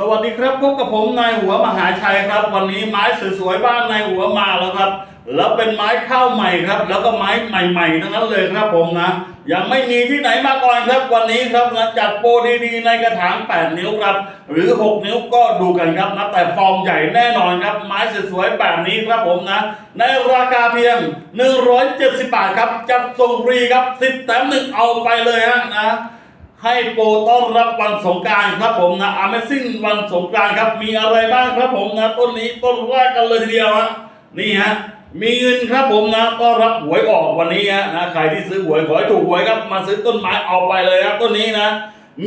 สวัสดีครับพบกับผมนายหัวมหาชัยครับ วันนี้ไม้สวยๆบ้านนายหัวมาแล้วครับ แล้วเป็นไม้ข้าวใหม่ครับ แล้วก็ไม้ใหม่ๆทั้งนั้นเลยครับผมนะยังไม่มีที่ไหนมาก่อนครับ วันนี้ครับนะจัดโปรดีๆในกระถาง 8 นิ้วครับ หรือ 6 นิ้วก็ดูกันครับนะแต่ฟอร์มใหญ่แน่นอนครับ ไม้สวยๆแบบนี้ครับผมนะ ในราคาเพียง 170 บาทครับจัดส่งฟรีครับ 10แถมหนึ่งเอาไปเลยฮะนะ ให้โปรต้อนรับวันสงการครับผมนะ Amazing วันสงการครับ มีอะไรบ้างครับผมนะ ต้นนี้ต้นแรกกันเลยทีเดียวฮะนี่ฮะมีเงินครับผมนะต้อนรับหวยออกวันนี้ฮะนะใครที่ซื้อหวยขอให้ถูกหวยครับมาซื้อต้นไม้เอาไปเลยครับต้นนี้นะ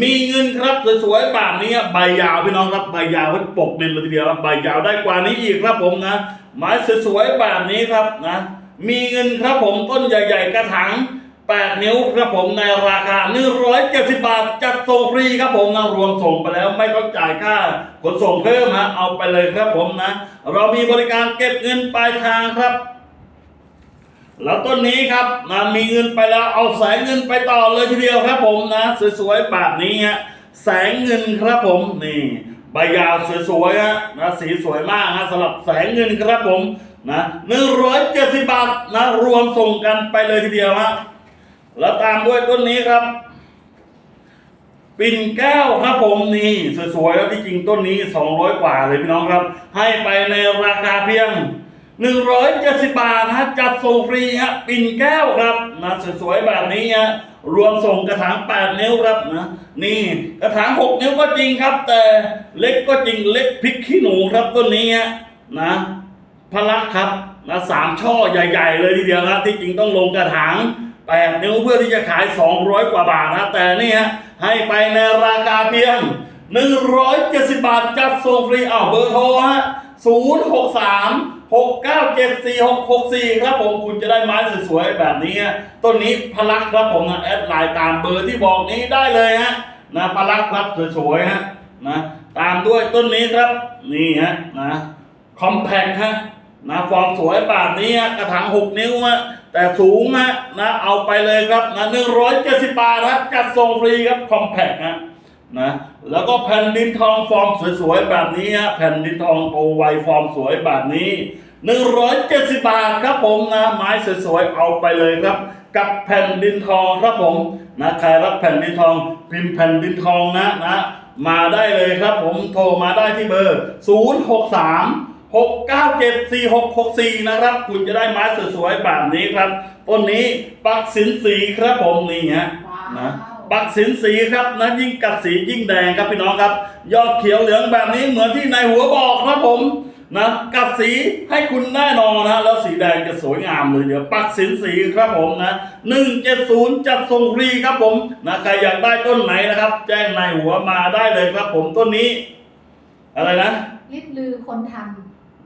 มีเงินครับสวยๆแบบนี้ใบยาวพี่น้องครับใบยาวไว้ปกเดินเลยทีเดียวครับใบยาวได้กว่านี้อีกครับผมนะไม้สวยๆแบบนี้ครับนะ มีเงินครับผมต้นใหญ่ ๆ กระถาง 8 นิ้วครับผมในราคา 170 บาท จัดส่งฟรีครับผมนะรวมส่งไปแล้วไม่ต้องจ่ายค่าขนส่งเพิ่มฮะเอาไปเลยครับผมนะ เรามีบริการเก็บเงินปลายทางครับแล้วต้นนี้ครับนะมีเงินไปแล้วเอาแสงเงินไปต่อเลยทีเดียวครับผมนะ สวยๆแบบนี้ฮะแสงเงินครับผมนี่ใบยาวสวยๆฮะนะสีสวยมากฮะสำหรับแสงเงินครับผมนะ170บาทนะรวมส่งกันไปเลยทีเดียวฮะ แล้วตามด้วยต้นนี้ครับ ปิ่นแก้วครับผมนี่สวยๆแล้วที่จริงต้นนี้ 200 กว่าเลยพี่น้องครับ ให้ไปในราคาเพียง 170 บาทฮะจัดส่งฟรีฮะปิ่นแก้วครับนะสวยๆแบบนี้ฮะรวมส่งกระถาง 8 นิ้วครับนะนี่กระถาง 6 นิ้วก็จริงครับ แต่เล็กก็จริงเล็กพริกขี้หนูครับต้นนี้ฮะนะพลักครับนะสามช่อใหญ่ ๆ เลยทีเดียวครับ ที่จริงต้องลงกระถาง แปดนิ้วเพื่อที่จะขาย 200 กว่าบาทนะแต่นี่ฮะให้ไปในราคาเพียง 170 บาทจัดส่งฟรีอ้าวเบอร์โทรฮะ063 6974664 ครับผมคุณจะได้ไม้สวยๆแบบนี้ต้นนี้พลักครับผมนะแอดไลน์ตามเบอร์ที่บอกนี้ได้เลยฮะนะพลักครับสวยๆฮะนะตามด้วยต้นนี้ครับนี่ฮะนะคอมแพคฮะนะฟอร์มสวยแบบนี้กระถาง6นิ้วฮะ แต่สูงฮะนะเอาไปเลยครับนะ170บบาทฮะจัดส่งฟรีครับคอมแพคฮะนะ แล้วก็แผ่นดินทองฟอร์มสวยๆแบบนี้ฮะแผ่นดินทองโตไวฟอร์มสวยแบบนี้170บบาทครับผมนะไม้สวยๆเอาไปเลยครับ กับแผ่นดินทองครับผมนะใครรับแผ่นดินทองพิมพ์แผ่นดินทองนะนะมาได้เลยครับผมโทรมาได้ที่เบอร์063 6974664 นะครับ คุณจะได้ไม้สวยๆแบบนี้ครับ ต้นนี้ปักสินสีครับผมนี่ฮะว้าวนะปักสินสีครับนะยิ่งกัดสียิ่งแดงครับพี่น้องครับ ยอดเขียวเหลืองแบบนี้เหมือนที่นายหัวบอกครับผมนะกัดสีให้คุณแน่นอนนะแล้วสีแดงจะสวยงามเลยเดี๋ยวปักสินสีครับผมนะ170จัดส่งฟรีครับผมนะใครอยากได้ต้นไหนนะครับ แจ้งนายหัวมาได้เลยครับผมต้นนี้ อะไรนะลิบลือคนท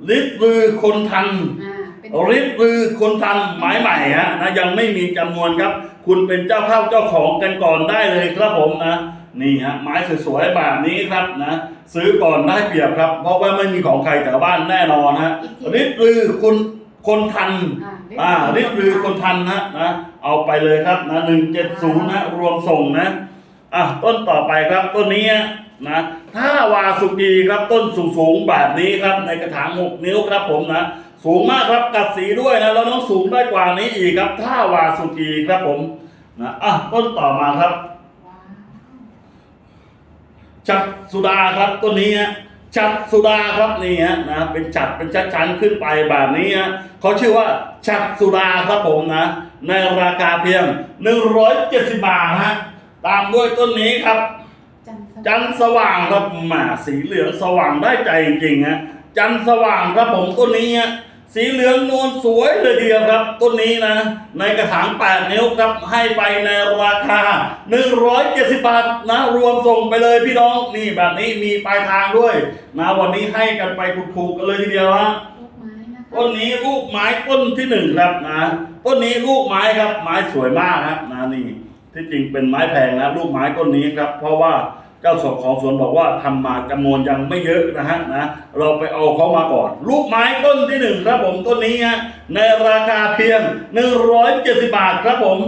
ลิบลือคนทันำอ่าเป็นริบลือคนทันหมายใหม่ฮะนะยังไม่มีจำนวนครับ คุณเป็นเจ้าเข้าเจ้าของกันก่อนได้เลยครับผมนะนี่ฮะไม้สวยๆแบบนี้ครับนะซื้อก่อนได้เปรียบครับ เพราะว่าไม่มีของใครแถวบ้านแน่นอนฮะริบลือคนคนทัน อ่าอ่าริบลือคนทันนะนะเอาไปเลยครับนะหนึ่งเจ็ดศูนย์นะรวมส่งนะอะต้นต่อไปครับต้นนี้ นะถ้าวาสุกีครับต้นสูงๆแบบนี้ครับในกระถางหกนิ้วครับผมนะสูงมากครับกัดสีด้วยนะแล้วน้องสูงได้กว่านี้อีกครับถ้าวาสุกีครับผมนะอะต้นต่อมาครับจัดสุดาครับต้นนี้ฮะจัดสุดาครับนี่ฮะนะเป็นจัดเป็นชั้นชั้นๆขึ้นไปแบบนี้ฮะเขาชื่อว่าจัดสุดาครับผมนะ ในราคาเพียง 170 บาทฮะตามด้วยต้นนี้ครับ จันสว่างครับหมาสีเหลืองสว่างได้ใจจริงๆฮะจันสว่างครับผมต้นนี้ฮะสีเหลืองนวลสวยเลยทีเดียวครับต้นนี้นะ ในกระถาง8นิ้วครับให้ไปในราคา 170 บาทนะ รวมส่งไปเลยพี่น้องนี่แบบนี้มีปลายทางด้วยนะวันนี้ให้กันไปถูกๆกันเลยทีเดียวฮะลูกไม้นะคะต้นนี้ลูกไม้ต้นที่หนึ่งครับนะต้นนี้ลูกไม้ครับไม้สวยมากครับนะนี่ที่จริงเป็นไม้แพงนะลูกไม้ต้นนี้ครับ เพราะว่า เจ้าของของสวนบอกว่าทำมาจำนวนยังไม่เยอะนะฮะนะเราไปเอาเขามาก่อน ลูกไม้ต้นที่หนึ่งครับผมต้นนี้ฮะในราคาเพียง170บาทครับผม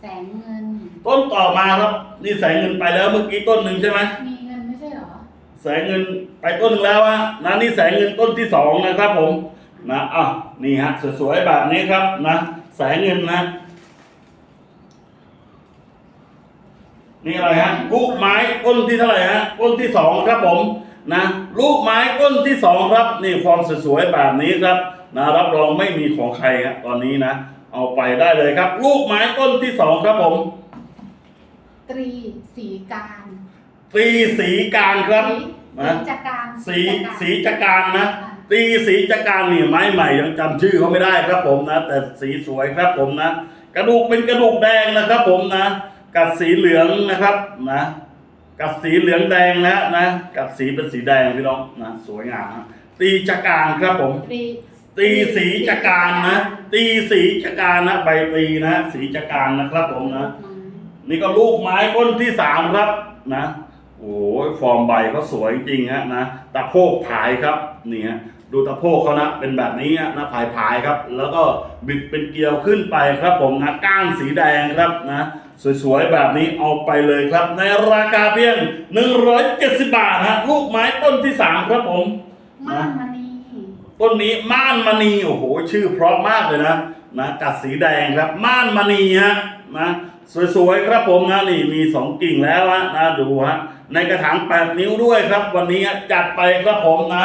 แสงเงิน ต้นต่อมาครับ นี่ใส่เงินไปแล้วเมื่อกี้ต้นหนึ่งใช่ไหมมีเงินไม่ใช่เหรอ แสงเงินไปต้นหนึ่งแล้วฮะนะนี่แสงเงินต้นที่สองนะครับผมนะอะนี่ฮะสวยๆแบบนี้ครับนะแสงเงินนะ นี่อะไรฮะลูกไม้ต้นที่เท่าไหร่ฮะต้นที่สองครับผมนะลูกไม้ต้นที่สองครับนี่ฟอร์มสวยๆแบบนี้ครับนะรับรองไม่มีของใครฮะตอนนี้นะ เอาไปได้เลยครับ ลูกไม้ต้นที่สองครับผมตรีสีการตรีสีการครับสีนะจักรการสีจักรสีจักรนะอะตีสีจักรนี่ไม้ใหม่ยังจำชื่อเขาไม่ได้ครับผมนะ แต่สีสวยครับผมนะ กระดูกเป็นกระดูกแดงนะครับผมนะ กัดสีเหลืองนะครับนะกัดสีเหลืองแดงนะนะกัดสีเป็นสีแดงพี่น้องนะสวยงามฮะตีจักรานครับผมตรีตีสีจักรานนะ ตีสีจักรานนะใบตีนะ สีจักรานนะครับผมนะนี่ก็ลูกไม้ต้นที่สามครับนะโอ้ยฟอร์มใบเขาสวยจริงฮะนะตะโพกผายครับนี่ฮะดูตะโพกเขานะเป็นแบบนี้ฮะนะผายผายครับ แล้วก็บิดเป็นเกลียวขึ้นไปครับผมนะก้านสีแดงครับนะ สวยๆ แบบนี้เอาไปเลยครับ ในราคาเพียง 170 บาทฮะลูกไม้ต้นที่สามครับผมม่านมณีต้นนี้ม่านมณีโอ้โหชื่อเพราะมากเลยนะนะกัดสีแดงครับม่านมณีฮะนะสวยๆ ครับผมนะนี่มีสองกิ่งแล้วฮะนะดูฮะในกระถางแปดนิ้วด้วยครับ วันนี้จัดไปครับผมนะ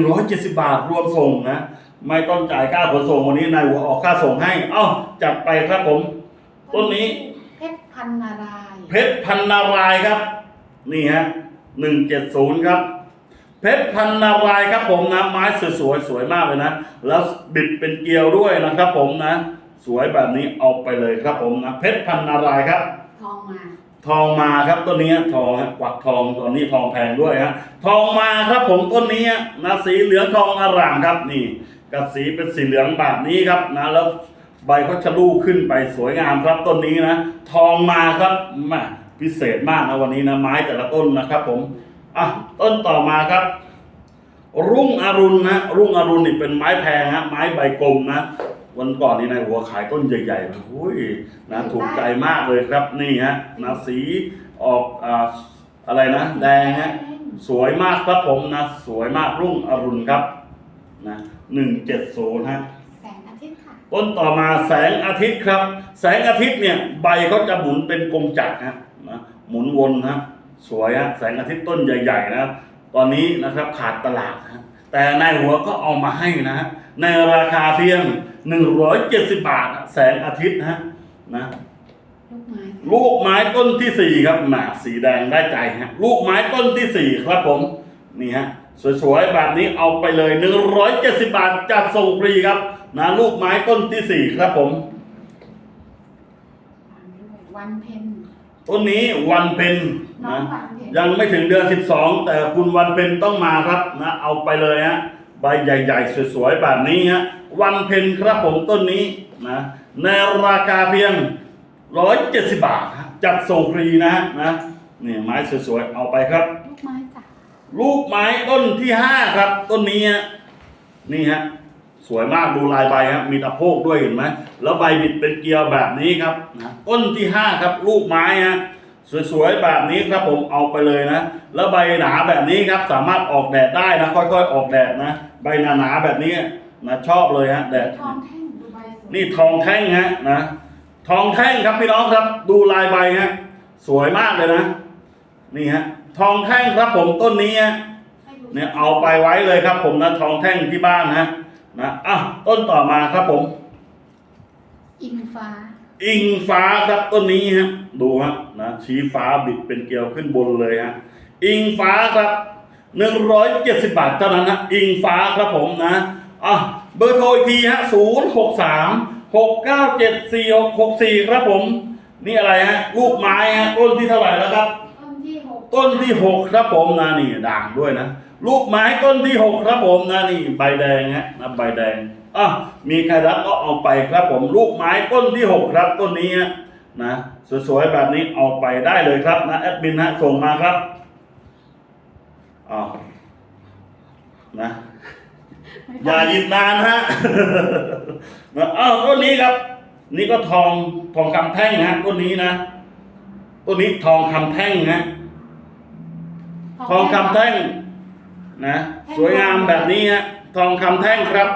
170 บาทรวมส่งนะ ไม่ต้องจ่ายค่าขนส่งวันนี้นายหัวออกค่าส่งให้ เอ้าจัดไปครับผม ต้นนี้เพชรพันนารายณ์เพชรพันนารายณ์ครับ นี่ฮะหนึ่งเจ็ดศูนย์ครับ เพชรพันนารายณ์ครับผมนะไม้สวยๆสวยมากเลยนะ แล้วบิดเป็นเกลียวด้วยนะครับ ผมนะ สวยแบบนี้เอาไปเลยครับผมนะเพชรพันนารายณ์ครับทองมาทองมาครับต้นนี้ทองฮะกวักทองตอนนี้ทองแพงด้วยฮะทองมาครับผมต้นนี้นะสีเหลืองทองอร่ามครับนี่กับสีเป็นสีเหลืองแบบนี้ครับนะแล้ว ใบก็จะลูกขึ้นไปสวยงามครับต้นนี้นะ ทองมาครับแมาพิเศษมากนะวันนี้นะไม้แต่ละต้นนะครับผมอะต้นต่อมาครับ รุ่งอรุณนะรุ่งอรุณนี่เป็นไม้แพงฮะไม้ใบกลมนะวันก่อนนี่นายหัวขายต้นใหญ่ๆเลยอุ้ยนะถูกใจมากเลยครับนี่ฮะนะสีออกอ่าอะไรนะ แดงฮะสวยมากครับผมนะ สวยมากรุ่งอรุณครับนะหนึ่งเจ็ดศูนย์ฮะแสงอาทิ ต้นต่อมาแสงอาทิตย์ครับ แสงอาทิตย์เนี่ยใบเขาจะหมุนเป็นกลมจักรฮะนะหมุนวนนะสวยฮะแสงอาทิตย์ต้นใหญ่ ๆ นะตอนนี้นะครับขาดตลาดฮะแต่นายหัวก็เอามาให้นะในราคาเพียง 170 บาทแสงอาทิตย์ฮะนะลูกไม้ค่ะลูกไม้ต้นที่สี่ครับหนาสีแดงได้ใจฮะลูกไม้ต้นที่สี่ครับผมนี่ฮะสวยๆแบบนี้เอาไปเลย 170 บาทจัดส่งฟรีครับ นะลูกไม้ต้นที่สี่ครับผม วันเพ็ญต้นนี้วันเพ็ญน้อนะงวันเพ็ญยังไม่ถึงเดือน12แต่คุณวันเพ็ญต้องมาครับนะเอาไปเลยฮะใบใหญ่ๆสวยๆแบบนี้ฮะวันเพ็ญครับผมต้นนี้นะในราคาเพียง170บาทฮะจัดส่งฟรีนะฮะนะนี่ไม้สวยๆเอาไปครับ ลูกไม้จ้ะลูกไม้ต้นที่ห้าครับ ต้นนี้ฮะนี่ฮะ สวยมากดูลายใบครับ มีตะโพกด้วยเห็นไหมแล้วใบบิดเป็นเกลียวแบบนี้ครับนะต้นที่ห้าครับลูกไม้ฮะสวยๆแบบนี้ครับผมเอาไปเลยนะ แล้วใบหนาแบบนี้ครับสามารถออกแดดได้นะ ค่อยๆ ออกแดดนะ ใบหนาๆแบบนี้นะชอบเลยฮะแดดทองแท่งดูใบสวยนี่ทองแท่งฮะนะ ทองแท่งครับพี่น้องครับ ดูลายใบฮะสวยมากเลยนะ นี่ฮะทองแท่งครับผมต้นนี้ฮะให้ดูเนี่ยเอาไปไว้เลยครับผมนะทองแท่งที่บ้านนะ นะอะต้นต่อมาครับผม อิงฟ้า อิงฟ้าครับต้นนี้ฮะดูฮะนะชี้ฟ้าบิดเป็นเกลียวขึ้นบนเลยฮะอิงฟ้าครับหนึ่งร้อยเจ็ดสิบบาทเท่านั้นนะอิงฟ้าครับผมนะอะเบอร์โทรอีกทีฮะศูนย์หกสามหกเก้าเจ็ดสี่หกหกสี่ครับผม นี่อะไรฮะลูกไม้ฮะต้นที่เท่าไหร่แล้วครับ ต้นที่หกต้นที่หกครับผมนะนี่ด่างด้วยนะ ลูกไม้ต้นที่หกครับผมนะนี่ใบแดงฮะนะใบแดงอะมีใครรับก็เอาไปครับผมลูกไม้ต้นที่หกครับต้นนี้ฮะนะสวยๆแบบนี้เอาไปได้เลยครับนะแอดมินฮะส่งมาครับอ้าวนะอย่าหยิบนานฮะนะอ้าวต้นนี้ครับ นี่ก็ทองทองคำแท่งนะต้นนี้นะต้นนี้ทองคำแท่งนะทองทองคำแท่ง นะสวยงามแบบนี้ฮะทองคำแท่งครับ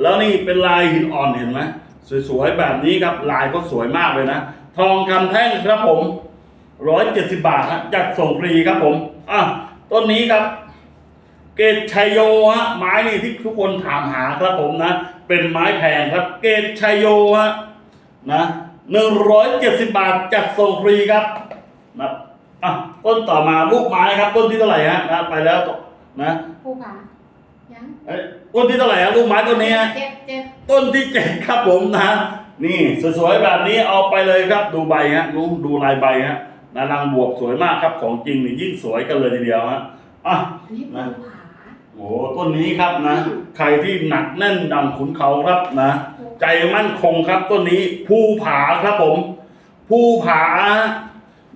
แล้วนี่เป็นลายหินอ่อนเห็นไหมสวยๆแบบนี้ครับลายก็สวยมากเลยนะทองคำแท่งครับผมร้อยเจ็ดสิบบาทฮะจัดส่งฟรีครับผมอะต้นนี้ครับ เกตชัยโยฮะไม้นี่ที่ทุกคนถามหาครับผมนะ เป็นไม้แพงครับ เกตชัยโยฮะนะหนึ่งร้อยเจ็ดสิบบาทจัดส่งฟรีครับนะอะต้นต่อมาลูกไม้ครับ ต้นที่เท่าไหร่ฮะนะไปแล้ว นะผู้ขายังเอ้ยต้นที่เท่าไหร่ฮะลูกไม้ต้นนี้ฮะเจ็ดเจ็ดต้นที่เจ็ดครับผมนะ นี่สวยๆแบบนี้เอาไปเลยครับดูใบฮะดูดูลายใบฮะนะนางบวบสวยมากครับของจริงนี่ยิ่งสวยกันเลยทีเดียวฮะอะอันนี้ภูผาโอ้ต้นนี้ครับนะ ใครที่หนักแน่นดังขุนเขาครับนะ ใจมั่นคงครับต้นนี้ภูผาครับผม ภูผา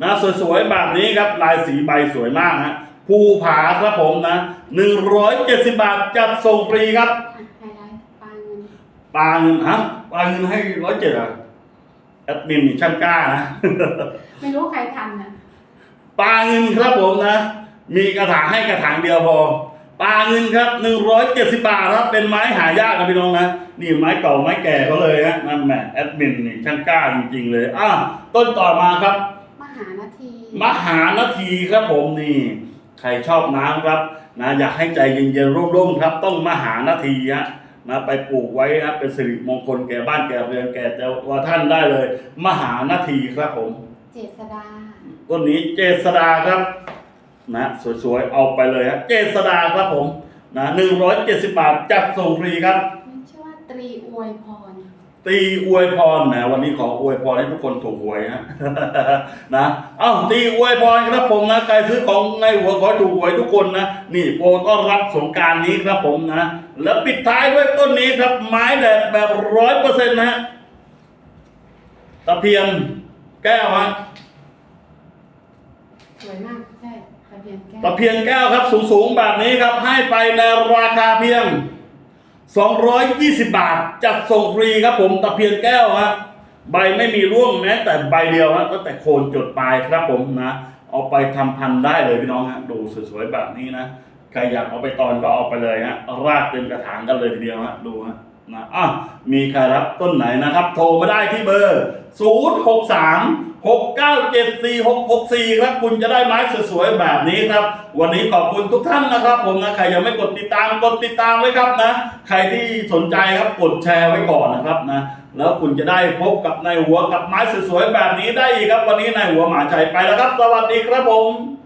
นะสวยๆแบบนี้ครับลายสีใบสวยมากฮะ ภูผาครับผมนะหนึ่งร้อยเจ็ดสิบบาทจัดส่งฟรีครับ อะไฮไลท์ปลาเงินปลาเงินฮะปลาเงินให้ร้อยเจ็ดอะแอดมินนี่ช่างกล้านะ ไม่รู้ใครทันอะปลาเงินครับผมนะ มีกระถางให้กระถางเดียวพอปลาเงินครับหนึ่งร้อยเจ็ดสิบาทครับเป็นไม้หายากนะพี่น้องนะนี่ไม้เก่าไม้แก่เขาเลยฮะนั่นแหละแอดมินนี่ช่างกล้าจริงๆเลยอะต้นต่อมาครับ มหานาทีมหานาทีครับผมนี่ ใครชอบน้ำครับนะอยากให้ใจเย็นๆร่มๆครับ ต้องมหานาทีฮะนะไปปลูกไว้นะเป็นสิริมงคลแก่บ้านแก่เรือนแก่ตัวท่านได้เลย มหานาทีครับผม เจษดาต้นนี้เจษดาครับนะสวยๆเอาไปเลยฮะเจษดาครับผมนะหนึ่งร้อยเจ็ดสิบบาทจัดส่งฟรีครับไม่ชื่อว่าตรีอวยพร ตีอวยพรแหมวันนี้ขออวยพรให้ทุกคนถูกหวยฮะนะเอ้าตีอวยพรครับผมนะใครซื้อของในหัวขอถูกหวยทุกคนนะนี่โปรต้อนรับสงกรารนี้ครับผมนะแล้วปิดท้ายด้วยต้นนี้ครับ ไม้แดดแบบร้อยเปอร์เซ็นต์นะฮะตะเพียนแก้วฮะสวยมากใช่ตะเพียนแก้วตะเพียนแก้วครับ สูงๆแบบนี้ครับให้ไปในราคาเพียง 220 บาท จัดส่งฟรีครับผมตะเพียนแก้วฮะใบไม่มีร่วงแม้แต่ใบเดียวฮะตั้งแต่โคนจดปลายครับผมนะเอาไปทำพันธุ์ได้เลยพี่น้องฮะดูสวยๆแบบนี้นะใครอยากเอาไปตอนก็เอาไปเลยฮะรากเต็มกระถางกันเลยทีเดียวฮะดูฮะนะอะมีใครรับต้นไหนนะครับ โทรมาได้ที่เบอร์ 0 6974664 ครับคุณจะได้ไม้สวยๆแบบนี้ครับ วันนี้ขอบคุณทุกท่านนะครับ ผมนะใครยังไม่กดติดตามกดติดตามไว้ครับนะ ใครที่สนใจครับกดแชร์ไว้ก่อนนะครับนะแล้วคุณจะได้พบกับนายหัวกับไม้สวยๆแบบนี้ได้อีกครับ วันนี้นายหัวหมาใจไปแล้วครับ สวัสดีครับผม